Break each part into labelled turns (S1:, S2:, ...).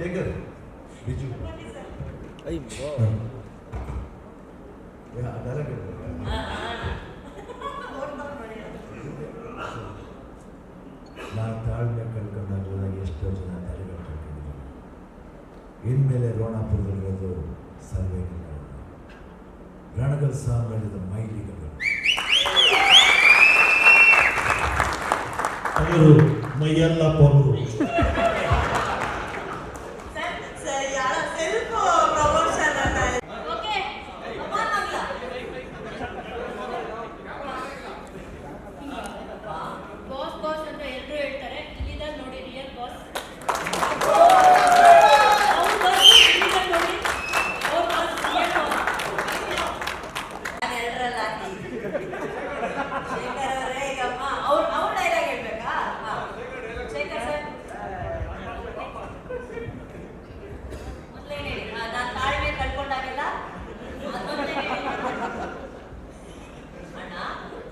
S1: ಶೇಖರ್ ಬಿಜು
S2: ಅಯ್ಯೋ
S1: ಅದೆಲ್ಲ ನಾನು ತಾಳ್ಮೆ ಕಳ್ಕೊಂಡಾಗೆಲ್ಲ ಎಷ್ಟೋ ಜನ ತಲೆಗಳು ಕಳ್ಕೊಂಡಿದ್ದಾರೆ ಇನ್ಮೇಲೆ ರೋಣಾಪುರದಲ್ಲಿರೋದು ಸರ್ವೇಗಳು ರಣಗಲ್ ಸಾಮ್ರಾಜ್ಯದ ಮೈಲಿಗಳು
S3: ಅವರು ಮೈಯೆಲ್ಲ ಪೊಗರು
S4: ಸರ್ ಸರ್ ಯಾರ ಸೆಲ್ಫ್ ಪ್ರಮೋಷನ್ ಅಂತ ಓಕೆ
S5: ಬಾಸ್ ಬಾಸ್ ಅಂತ ಎಲ್ಲರೂ ಹೇಳ್ತಾರೆ ಇಲ್ಲಿದ್ದಾಗ ನೋಡಿ ರಿಯಲ್ ಬಾಸ್
S4: ನಾನು ಎರಡರಲ್ಲಿ ಹಾಕಿ ಶೇಖರ್ ಅವರೇ ಈಗಮ್ಮ ಅವ್ರು ಅವ್ರ ಡೈಲಾಗ್ ಹೇಳ್ಬೇಕಾ ಹಾ. ಶೇಖರ್ ಸರ್ ಮೊದಲೇ ಹೇಳಿ ನಾನು ತಾಳ್ಮೆ ಕಳ್ಕೊಂಡಾಗೆಲ್ಲ ಅದೊಂದೇ ಹೇಳಿ. ಅಣ್ಣ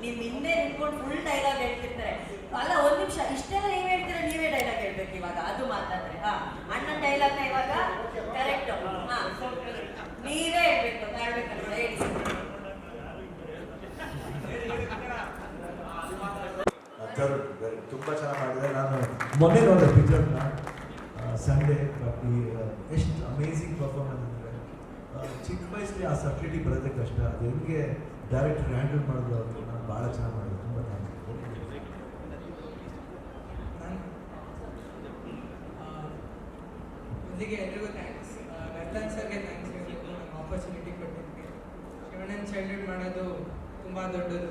S4: ನಿಮ್ ಹಿಂದೆ ನಿಂತ್ಕೊಂಡು ಫುಲ್ ಡೈಲಾಗ್ ಹೇಳ್ತಿರ್ತಾರೆ. ಅಲ್ಲ, ಒಂದ್ ನಿಮಿಷ, ಇಷ್ಟೆಲ್ಲ ನೀವ್ ಹೇಳ್ತೀರಾ, ನೀವೇ ಡೈಲಾಗ್ ಹೇಳ್ಬೇಕು ಇವಾಗ, ಅದು ಮಾತಾಡ್ರೆ ಹಾ. ಅಣ್ಣನ ನ ಇವಾಗ ಕರೆಕ್ಟ್ ಹಾ. ನೀವೇ ಹೇಳ್ಬೇಕು ಕಳ್ಕೊಂಡ ಹೇಳಿ.
S1: ತುಂಬಾ ಚೆನ್ನಾಗಿ ಮಾಡಿದೆ ನಾನು ಮೊನ್ನೆ ನೋಡಿದೆ ಪಿಕ್ಚರ್ನ ಸಂಡೇ ಎಷ್ಟು ಅಮೇಝಿಂಗ್ ಪರ್ಫಾರ್ಮೆನ್ಸ್ ಚಿಕ್ಕ ವಯಸ್ಸಲ್ಲಿ ಆ ಸಬ್ಸಿಡಿ ಬರೋದೇ ಕಷ್ಟ ಅದು ಹೆಂಗೆ ಡೈರೆಕ್ಟ್ ಹ್ಯಾಂಡಲ್ ಮಾಡಿದ್ರು ಅಂತ ನಾನು ಭಾಳ ಚೆನ್ನಾಗಿ ಮಾಡಿದೆ ತುಂಬ ಥ್ಯಾಂಕ್ಸ್
S6: ಮೊದಲಿಗೆ ಎಲ್ರಿಗೂ ಥ್ಯಾಂಕ್ಸ್ ರತನ್ ಸರ್ಗೆ ಥ್ಯಾಂಕ್ಸ್ ಹೇಳಬೇಕು ಆಪರ್ಚುನಿಟಿ ಕೊಟ್ಟಿದ್ದಕ್ಕೆ ಶಿವಣ್ಣನ ಚೈಲ್ಡ್ಹುಡ್ ಮಾಡೋದು ತುಂಬ ದೊಡ್ಡದು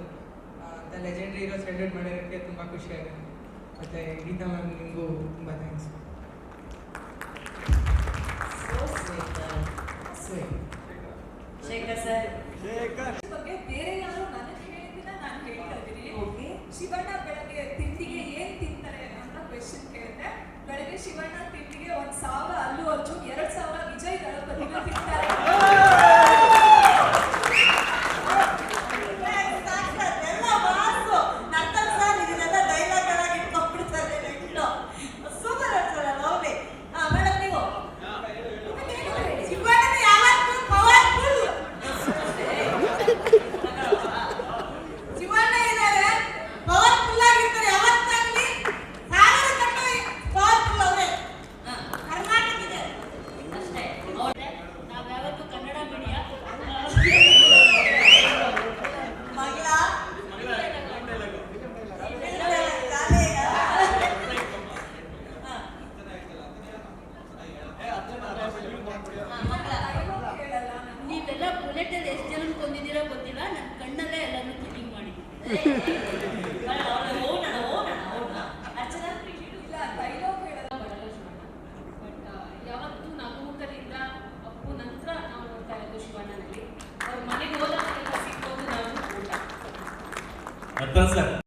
S6: ಅಂತ ಲೆಜೆಂಡ್ರಿ ಇರೋ ಚೈಲ್ಡ್ಹುಡ್ ಮಾಡಿರೋಕ್ಕೆ ತುಂಬ ಖುಷಿ ಆಗುತ್ತೆ ಮತ್ತು ಗೀತಾ ಮ್ಯಾಮ್ ನಿಮಗೂ ತುಂಬ ಥ್ಯಾಂಕ್ಸ್
S4: ಶೇಖರ್ ಸರ್
S7: ಬಗ್ಗೆ ಬೇರೆ ಯಾರು ನನಗೆ ಹೇಳಿದ್ದಿಲ್ಲ ನಾನು ಹೇಳ್ತಾ ಇದ್ದೀನಿ.
S4: ಓಕೆ
S7: ಶಿವಣ್ಣ ಬೆಳಗ್ಗೆ ತಿಂಡಿಗೆ ಏನ್ ತಿಂತಾರೆ ಅಂತ ಕ್ವೆಶನ್ ಕೇಳಿದೆ. ಬೆಳಗ್ಗೆ ಶಿವಣ್ಣ ತಿಂಡಿಗೆ ಒಂದ್ ಸಾವಿರ ಅಲ್ಲು ಅರ್ಜುನ್ ಎರಡ್ ಸಾವಿರ ವಿಜಯ್ ಗಣಪತಿ ತಿಂತಾರೆ.
S5: ಕೊಂದಿದ್ದೀರೋ ಗೊತ್ತಿಲ್ಲ. ನನ್ನ ಕಣ್ಣಲ್ಲೇ
S7: ಹೇಳಲ್ಲ
S8: ಬಟ್ ಯಾವತ್ತೂ ನಗುಮುಖದಿಂದ ಅಪ್ಪು ನಂತರ ನಾವು ನೋಡ್ತಾ ಇರೋದು ಶಿವಣ್ಣನಲ್ಲಿ ಅವ್ರ ಮನೆಗೆ ಹೋದಾಗ ಸಿಕ್ಕೋದು ನಾವು ಊಟ.
S3: ಅರ್ಥ ಸರ್.